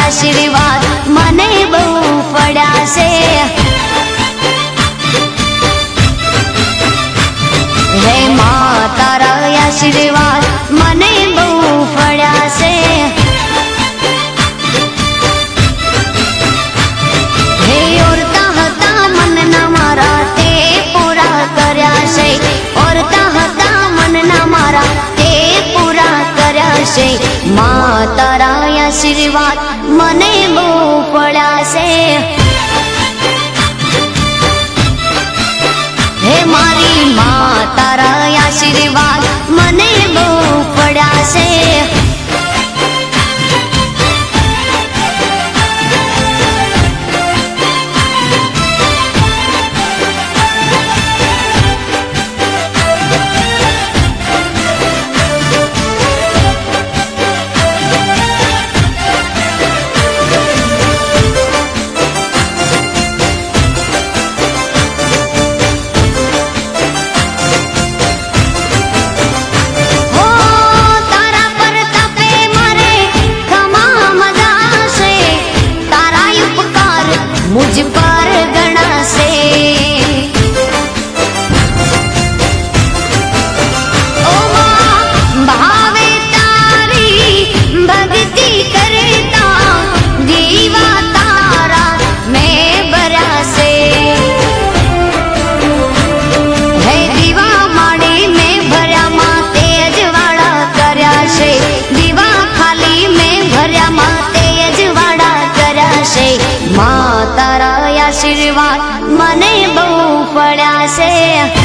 આશીર્વાદ મને બહુ પડ્યા છે હે મા તારા આશીર્વાદ મને બહુ પડ્યા છે હે ઓરતા હતા મનના મારા તે પૂરા કર્યા છે ઓરતા હતા મનના મારા તે પૂરા કર્યા છે મા તારા આશીર્વાદ મને બહુ પડ્યા છે હે મારી મા